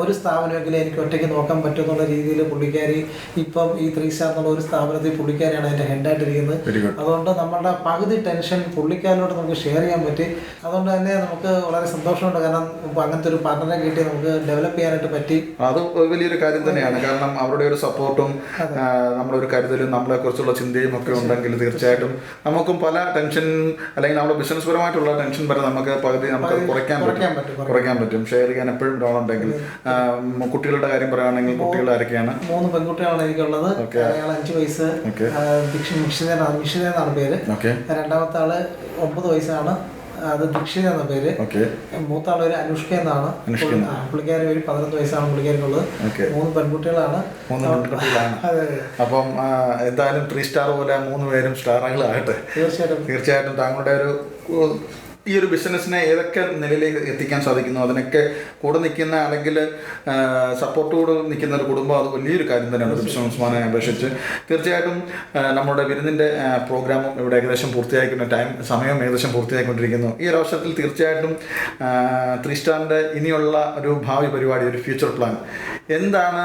ഒരു ഒരു സ്ഥാപനമെങ്കിലും എനിക്ക് ഒറ്റയ്ക്ക് നോക്കാൻ പറ്റുമെന്നുള്ള രീതിയിൽ പുള്ളിക്കാരി ഇപ്പം ഈ ത്രീ സ്റ്റാർ എന്നുള്ള ഒരു സ്ഥാപനത്തിൽ പുള്ളിക്കാരിയാണ് അതിന്റെ ഹെഡായിട്ടിരിക്കുന്നത് അതുകൊണ്ട് നമ്മളുടെ പകുതി ടെൻഷൻ പുള്ളിക്കാരിലോട്ട് നമുക്ക് ഷെയർ ചെയ്യാൻ പറ്റി. അതുകൊണ്ട് തന്നെ നമുക്ക് വളരെ സന്തോഷമുണ്ട്. കാരണം അങ്ങനത്തെ ഒരു പാർട്ണറെ കിട്ടി നമുക്ക് ഡെവലപ്പ് ചെയ്യാനായിട്ട് പറ്റി. അത് വലിയൊരു കാര്യം തന്നെയാണ്. കാരണം അവരുടെ ഒരു സപ്പോർട്ടും നമ്മുടെ ഒരു കരുതലും നമ്മളെ കുറിച്ചുള്ള ചിന്തയും ഒക്കെ ഉണ്ടെങ്കിൽ തീർച്ചയായിട്ടും നമുക്കും പല ടെൻഷൻ അല്ലെങ്കിൽ നമ്മുടെ ബിസിനസ് പരമായിട്ടുള്ള ടെൻഷൻ വരെ നമുക്ക് പകുതി നമുക്ക് കുറയ്ക്കാൻ പറ്റും. കുറയ്ക്കാൻ പറ്റും. ഷെയർ ചെയ്യാൻ എപ്പോഴും ഒരാളുണ്ടെങ്കിൽ കുട്ടികളുടെ കാര്യം പറയുകയാണെങ്കിൽ കുട്ടികൾ ആരൊക്കെയാണ്? മൂന്ന് പെൺകുട്ടികളാണ് എനിക്കുള്ളത്. അഞ്ചു അയാൾ അഞ്ച് വയസ്സ്. മിക്ഷിതനാണ് എന്നാണ് പേര്. രണ്ടാമത്തെ ആൾ ഒമ്പത് വയസ്സാണ്. അത് ദീക്ഷിത എന്ന പേര്. മൂത്താൾ ഒരു അനുഷ്ക എന്നാണ്. പുള്ളിക്കാരി ഒരു പതിനൊന്ന് വയസ്സാണ് പുള്ളിക്കാരിക്കുള്ളത്. മൂന്ന് പെൺകുട്ടികളാണ്. അപ്പം എന്തായാലും ത്രീ സ്റ്റാർ പോലെ മൂന്ന് പേരും സ്റ്റാറുകളാകട്ടെ. തീർച്ചയായിട്ടും. തീർച്ചയായിട്ടും താങ്കളുടെ ഒരു ഈ ഒരു ബിസിനസ്സിനെ ഏതൊക്കെ നിലയിലേക്ക് എത്തിക്കാൻ സാധിക്കുന്നു? അതിനൊക്കെ കൂടെ നിൽക്കുന്ന അല്ലെങ്കിൽ സപ്പോർട്ടോട് നിൽക്കുന്ന ഒരു കുടുംബം അത് വലിയൊരു കാര്യം തന്നെയാണ് ഒരു ബിസിനസ്മാനെ അപേക്ഷിച്ച്. തീർച്ചയായിട്ടും നമ്മുടെ വിരുന്നിന്റെ പ്രോഗ്രാമും ഇവിടെ ഏകദേശം പൂർത്തിയാക്കുന്ന ടൈം സമയം ഏകദേശം പൂർത്തിയായിക്കൊണ്ടിരിക്കുന്നു. ഈ ഒരു അവസരത്തിൽ തീർച്ചയായിട്ടും ത്രീ സ്റ്റാറിന്റെ ഇനിയുള്ള ഒരു ഭാവി പരിപാടി ഒരു ഫ്യൂച്ചർ പ്ലാൻ എന്താണ്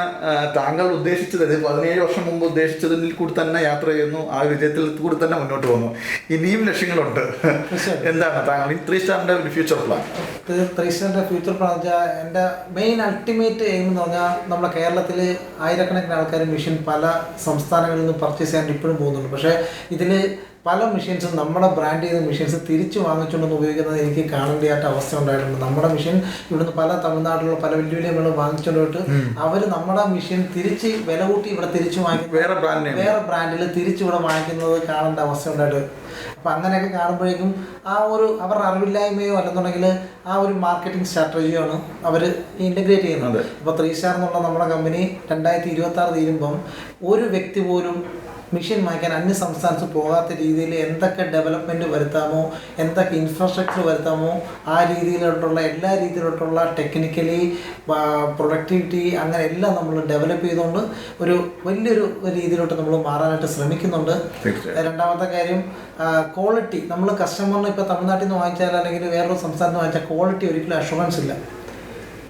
താങ്കൾ ഉദ്ദേശിച്ചത്? പതിനേഴ് വർഷം മുമ്പ് ഉദ്ദേശിച്ചതിൽ കൂടി തന്നെ യാത്ര ചെയ്യുന്നു ആ വിജയത്തിൽ കൂടി തന്നെ മുന്നോട്ട് പോകുന്നു. ഇനിയും ലക്ഷ്യങ്ങളുണ്ട്. എന്താണ് താങ്കൾ ഈ ത്രീ ഒരു ഫ്യൂച്ചർ പ്ലാൻ ത്രീസ്റ്ററിന്റെ ഫ്യൂച്ചർ പ്ലാൻ വെച്ചാൽ എന്റെ മെയിൻ അൾട്ടിമേറ്റ് എയിം എന്ന് പറഞ്ഞാൽ നമ്മുടെ കേരളത്തിൽ ആയിരക്കണക്കിന് ആൾക്കാർ മെഷീൻ പല സംസ്ഥാനങ്ങളിൽ നിന്ന് പർച്ചേസ് ചെയ്യാൻ ഇപ്പോഴും പോകുന്നുണ്ട്. പക്ഷേ ഇതിൽ പല മെഷീൻസും നമ്മുടെ ബ്രാൻഡ് ചെയ്ത മെഷീൻസ് തിരിച്ചു വാങ്ങിച്ചുകൊണ്ടൊന്ന് ഉപയോഗിക്കുന്നത് എനിക്ക് കാണേണ്ടതായിട്ട് അവസ്ഥ ഉണ്ടായിട്ടുണ്ട്. നമ്മുടെ മെഷീൻ ഇവിടുന്ന് പല തമിഴ്നാട്ടിലുള്ള പല വലിയ വലിയ നമ്മൾ വാങ്ങിച്ചുകൊണ്ടിട്ട് അവർ നമ്മുടെ മെഷീൻ തിരിച്ച് വില കൂട്ടി ഇവിടെ തിരിച്ചു വാങ്ങി വേറെ ബ്രാൻഡ് വേറെ ബ്രാൻഡിൽ തിരിച്ചു ഇവിടെ വാങ്ങിക്കുന്നത് കാണേണ്ട അവസ്ഥ ഉണ്ടായിട്ട്. അപ്പം അങ്ങനെയൊക്കെ കാണുമ്പോഴേക്കും ആ ഒരു അവരുടെ അറിവില്ലായ്മയോ അല്ലെന്നുണ്ടെങ്കിൽ ആ ഒരു മാർക്കറ്റിംഗ് സ്ട്രാറ്റജിയാണ് അവർ ഇന്റഗ്രേറ്റ് ചെയ്യുന്നത്. ഇപ്പോൾ ത്രീ സ്റ്റാർ എന്നുള്ള നമ്മുടെ കമ്പനി രണ്ടായിരത്തി ഇരുപത്തി ആറ് തീരുമ്പം ഒരു വ്യക്തി പോലും മെഷീൻ വാങ്ങിക്കാൻ അന്യ സംസ്ഥാനത്ത് പോകാത്ത രീതിയിൽ എന്തൊക്കെ ഡെവലപ്മെന്റ് വരുത്താമോ എന്തൊക്കെ ഇൻഫ്രാസ്ട്രക്ചർ വരുത്താമോ ആ രീതിയിലോട്ടുള്ള എല്ലാ രീതിയിലോട്ടുള്ള ടെക്നിക്കലി പ്രൊഡക്ടിവിറ്റി അങ്ങനെ എല്ലാം നമ്മൾ ഡെവലപ്പ് ചെയ്തുകൊണ്ട് ഒരു വലിയൊരു രീതിയിലോട്ട് നമ്മൾ മാറാനായിട്ട് ശ്രമിക്കുന്നുണ്ട്. രണ്ടാമത്തെ കാര്യം ക്വാളിറ്റി നമ്മൾ കസ്റ്റമറിന് ഇപ്പോൾ തമിഴ്നാട്ടിൽ നിന്ന് വാങ്ങിച്ചാൽ അല്ലെങ്കിൽ വേറൊരു സംസ്ഥാനത്ത് നിന്ന് വാങ്ങിച്ചാൽ ക്വാളിറ്റി ഒരിക്കലും അഷുറൻസ് ഇല്ല.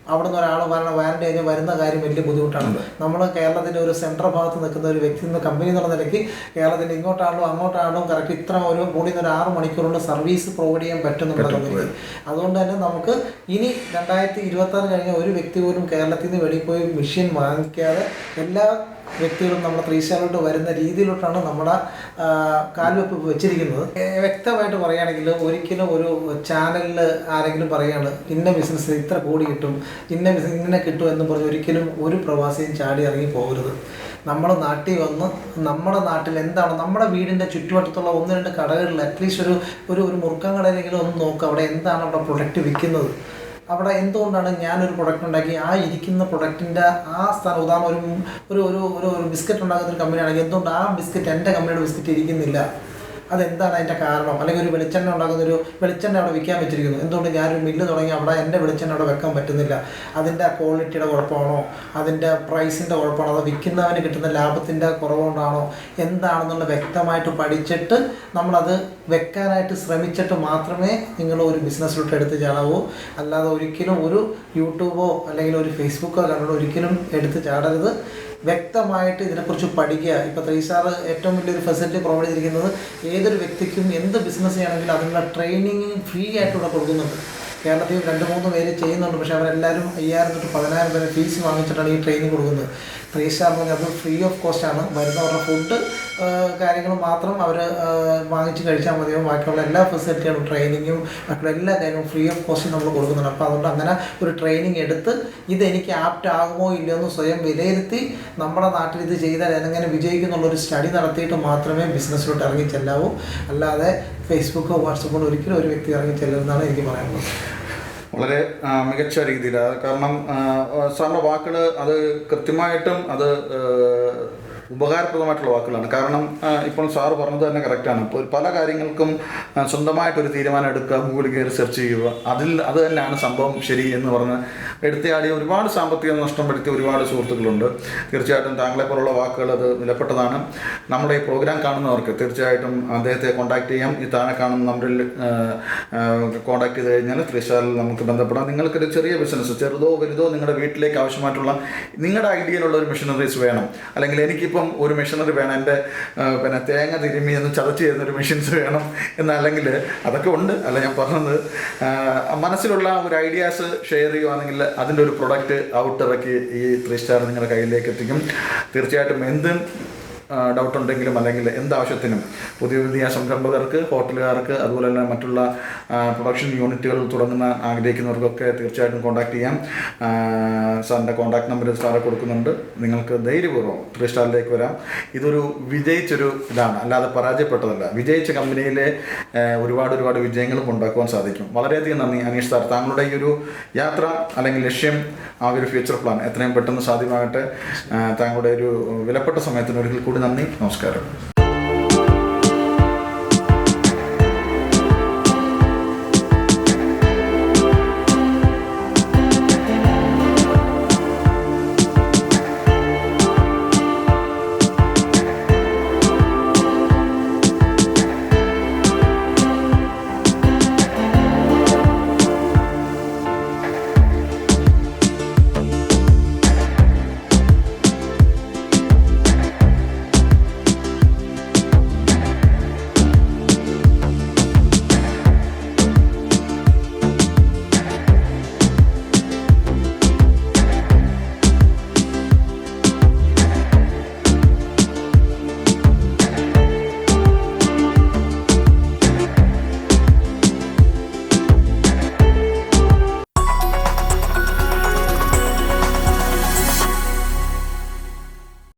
അവിടെ നിന്ന് ഒരാൾ വരണ വാറണ്ടി കഴിഞ്ഞാൽ വരുന്ന കാര്യം വലിയ ബുദ്ധിമുട്ടാണ്. നമ്മൾ കേരളത്തിന്റെ ഒരു സെൻട്രൽ ഭാഗത്ത് നിൽക്കുന്ന ഒരു വ്യക്തി നിന്ന് കമ്പനി എന്നുള്ള നിലയ്ക്ക് കേരളത്തിന്റെ ഇങ്ങോട്ടാണോ അങ്ങോട്ടാണോ കറക്റ്റ് ഇത്ര ഒരു കൂടി ഒരു ആറ് മണിക്കൂറുള്ള സർവീസ് പ്രൊവൈഡ് ചെയ്യാൻ പറ്റും നമ്മുടെ കമ്പനിക്ക് അതുകൊണ്ട് തന്നെ നമുക്ക് ഇനി രണ്ടായിരത്തി ഇരുപത്തി ആറ് കഴിഞ്ഞ ഒരു വ്യക്തി പോലും കേരളത്തിൽ നിന്ന് വെളിയിൽ പോയി മെഷീൻ വാങ്ങിക്കാതെ എല്ലാ വ്യക്തികളും നമ്മുടെ ത്രീശാലോട്ട് വരുന്ന രീതിയിലോട്ടാണ് നമ്മുടെ കാൽവെപ്പ് വെച്ചിരിക്കുന്നത്. വ്യക്തമായിട്ട് പറയുകയാണെങ്കിൽ ഒരിക്കലും ഒരു ചാനലിൽ ആരെങ്കിലും പറയാണ് ഇന്ന ബിസിനസ് ഇത്ര കോടി കിട്ടും ഇന്ന ബിസിനസ് ഇങ്ങനെ കിട്ടും എന്ന് പറഞ്ഞ് ഒരിക്കലും ഒരു പ്രവാസിയും ചാടി ഇറങ്ങി പോകരുത്. നമ്മുടെ നാട്ടിൽ വന്ന് നമ്മുടെ നാട്ടിൽ എന്താണ് നമ്മുടെ വീടിന്റെ ചുറ്റുവട്ടത്തുള്ള ഒന്ന് രണ്ട് കടകളിൽ അറ്റ്ലീസ്റ്റ് ഒരു ഒരു ഒരു മുറുക്കം കടയിലെങ്കിലും ഒന്ന് നോക്കുക അവിടെ എന്താണ് അവിടെ പ്രൊഡക്റ്റ് വിൽക്കുന്നത്? അവിടെ എന്തുകൊണ്ടാണ് ഞാനൊരു പ്രൊഡക്റ്റ് ഉണ്ടാക്കി? ആ ഇരിക്കുന്ന പ്രൊഡക്റ്റിന്റെ ആ സ്ഥാനം ഉദാഹരണം ഒരു ഒരു ഒരു ഒരു ഒരു ബിസ്ക്കറ്റ് ഉണ്ടാക്കുന്ന ഒരു കമ്പനി ആണെങ്കിൽ എന്തുകൊണ്ട് ആ ബിസ്ക്കറ്റ് എന്റെ കമ്പനിയുടെ ബിസ്ക്കറ്റ് ഇരിക്കുന്നില്ല? അതെന്താണ് അതിന്റെ കാരണം? അല്ലെങ്കിൽ ഒരു വെളിച്ചെണ്ണ ഉണ്ടാക്കുന്ന ഒരു വെളിച്ചെണ്ണ അവിടെ വിൽക്കാൻ വെച്ചിരിക്കുന്നു. എന്തുകൊണ്ട് ഞാനൊരു മില്ല് തുടങ്ങി അവിടെ എന്റെ വെളിച്ചെണ്ണ അവിടെ വെക്കാൻ പറ്റുന്നില്ല? അതിന്റെ ക്വാളിറ്റിയുടെ കുഴപ്പമാണോ? അതിന്റെ പ്രൈസിന്റെ കുഴപ്പമാണോ? അത് വിൽക്കുന്നവന് കിട്ടുന്ന ലാഭത്തിന്റെ കുറവുകൊണ്ടാണോ? എന്താണെന്നുള്ള വ്യക്തമായിട്ട് പഠിച്ചിട്ട് നമ്മളത് വെക്കാനായിട്ട് ശ്രമിച്ചിട്ട് മാത്രമേ നിങ്ങൾ ഒരു ബിസിനസ്സിലോട്ട് എടുത്ത് ചാടാവൂ. അല്ലാതെ ഒരിക്കലും ഒരു യൂട്യൂബോ അല്ലെങ്കിൽ ഒരു ഫേസ്ബുക്കോ കണ്ടോ ഒരിക്കലും എടുത്ത് ചാടരുത്. വ്യക്തമായിട്ട് ഇതിനെക്കുറിച്ച് പഠിക്കുക. ഇപ്പോൾ ത്രീ ഏറ്റവും വലിയൊരു ഫെസിലിറ്റി പ്രൊവൈഡ് ചെയ്തിരിക്കുന്നത് ഏതൊരു വ്യക്തിക്കും എന്ത് ബിസിനസ് ചെയ്യണമെങ്കിലും അതിനുള്ള ട്രെയിനിങ് ഫ്രീ ആയിട്ട് ഇവിടെ കൊടുക്കുന്നുണ്ട്. കേരളത്തിൽ രണ്ട് മൂന്ന് പേര് ചെയ്യുന്നുണ്ട്. പക്ഷേ അവരെല്ലാവരും അയ്യായിരം തൊട്ട് പതിനായിരം വരെ ഫീസ് വാങ്ങിച്ചിട്ടാണ് ഈ ട്രെയിനിങ് കൊടുക്കുന്നത്. ത്രീ സ്റ്റാർ എന്ന് പറഞ്ഞാൽ അത് ഫ്രീ ഓഫ് കോസ്റ്റ് ആണ്. വരുന്നവരുടെ ഫുഡ് കാര്യങ്ങൾ മാത്രം അവർ വാങ്ങിച്ച് കഴിച്ചാൽ മതിയോ ബാക്കിയുള്ള എല്ലാ ഫെസിലിറ്റികളും ട്രെയിനിങ്ങും ബാക്കിയുള്ള എല്ലാ കാര്യവും ഫ്രീ ഓഫ് കോസ്റ്റ് നമ്മൾ കൊടുക്കുന്നുണ്ട്. അപ്പോൾ അതുകൊണ്ട് അങ്ങനെ ഒരു ട്രെയിനിങ് എടുത്ത് ഇതെനിക്ക് ആപ്റ്റ് ആകുമോ ഇല്ലയോ എന്ന് സ്വയം വിലയിരുത്തി നമ്മുടെ നാട്ടിൽ ഇത് ചെയ്താൽ എങ്ങനെ വിജയിക്കുന്നുള്ളൊരു സ്റ്റഡി നടത്തിയിട്ട് മാത്രമേ ബിസിനസ്സിലോട്ട് ഇറങ്ങി ചെല്ലാവൂ. അല്ലാതെ ഫേസ്ബുക്കോ വാട്സപ്പോ ഒരിക്കലും ഒരു വ്യക്തി ഇറങ്ങി ചെല്ലുന്നതാണ് എനിക്ക് പറയാനുള്ളത്. വളരെ മികച്ച രീതിയിൽ കാരണം സാറിന്റെ വാക്കുകൾ അത് കൃത്യമായിട്ടും അത് ഉപകാരപ്രദമായിട്ടുള്ള വാക്കുകളാണ്. കാരണം ഇപ്പോൾ സാറ് പറഞ്ഞത് തന്നെ കറക്റ്റാണ് ഇപ്പോൾ പല കാര്യങ്ങൾക്കും സ്വന്തമായിട്ടൊരു തീരുമാനം എടുക്കുക ഗൂഗിൾ കയറി സെർച്ച് ചെയ്യുക അതിൽ അത് തന്നെയാണ് സംഭവം ശരി എന്ന് പറഞ്ഞ് എടുത്തയാളി ഒരുപാട് സാമ്പത്തിക നഷ്ടം വരുത്തിയ ഒരുപാട് സുഹൃത്തുക്കളുണ്ട്. തീർച്ചയായിട്ടും താങ്കളെ പോലുള്ള വാക്കുകൾ അത് വിലപ്പെട്ടതാണ് നമ്മുടെ ഈ പ്രോഗ്രാം കാണുന്നവർക്ക് തീർച്ചയായിട്ടും അദ്ദേഹത്തെ കോൺടാക്ട് ചെയ്യാം. ഈ താഴെ കാണുന്ന നമ്പറിൽ കോൺടാക്ട് ചെയ്ത് കഴിഞ്ഞാൽ തൃശ്ശാലിൽ നമുക്ക് ബന്ധപ്പെടാം. നിങ്ങൾക്കൊരു ചെറിയ ബിസിനസ് ചെറുതോ വലുതോ നിങ്ങളുടെ വീട്ടിലേക്ക് ആവശ്യമായിട്ടുള്ള നിങ്ങളുടെ ഐഡിയയിലുള്ള ഒരു മെഷീനറീസ് വേണം. അല്ലെങ്കിൽ എനിക്കിപ്പം ഒരു മെഷീനറി വേണം എന്റെ പിന്നെ തേങ്ങ തിരുമ്മി എന്ന് ചതച്ച് ചെയ്യുന്ന ഒരു മെഷീൻസ് വേണം എന്നല്ലെങ്കിൽ അതൊക്കെ ഉണ്ട്. അല്ല ഞാൻ പറഞ്ഞത് മനസ്സിലുള്ള ഒരു ഐഡിയാസ് ഷെയർ ചെയ്യുവാണെങ്കിൽ അതിന്റെ ഒരു പ്രൊഡക്റ്റ് ഔട്ട് ഇറക്കി ഈ ത്രീ സ്റ്റാർ നിങ്ങളുടെ കയ്യിലേക്ക് എത്തിക്കും. തീർച്ചയായിട്ടും എന്തും ഡൗട്ട് ഉണ്ടെങ്കിലും അല്ലെങ്കിൽ എന്താവശ്യത്തിനും പുതിയ പുതിയ സംരംഭകർക്ക് ഹോട്ടലുകാർക്ക് അതുപോലെ തന്നെ മറ്റുള്ള പ്രൊഡക്ഷൻ യൂണിറ്റുകൾ തുടങ്ങുന്ന ആഗ്രഹിക്കുന്നവർക്കൊക്കെ തീർച്ചയായിട്ടും കോൺടാക്ട് ചെയ്യാം. സാറിന്റെ കോൺടാക്ട് നമ്പർ സാറെ കൊടുക്കുന്നുണ്ട്. നിങ്ങൾക്ക് ധൈര്യപൂർവം ത്രീ സ്റ്റാറിലേക്ക് വരാം. ഇതൊരു വിജയിച്ചൊരു ഇതാണ്. അല്ലാതെ പരാജയപ്പെട്ടതല്ല. വിജയിച്ച കമ്പനിയിലെ ഒരുപാട് ഒരുപാട് വിജയങ്ങളും ഉണ്ടാക്കുവാൻ സാധിക്കും. വളരെയധികം നന്ദി അനീഷ് സാർ. താങ്കളുടെ ഈ ഒരു യാത്ര അല്ലെങ്കിൽ ലക്ഷ്യം ആ ഒരു ഫ്യൂച്ചർ പ്ലാൻ എത്രയും പെട്ടെന്ന് സാധ്യമാകട്ടെ. താങ്കളുടെ ഒരു വിലപ്പെട്ട സമയത്തിന് ഒരിക്കൽ കൂടി നന്ദി. നമസ്കാരം.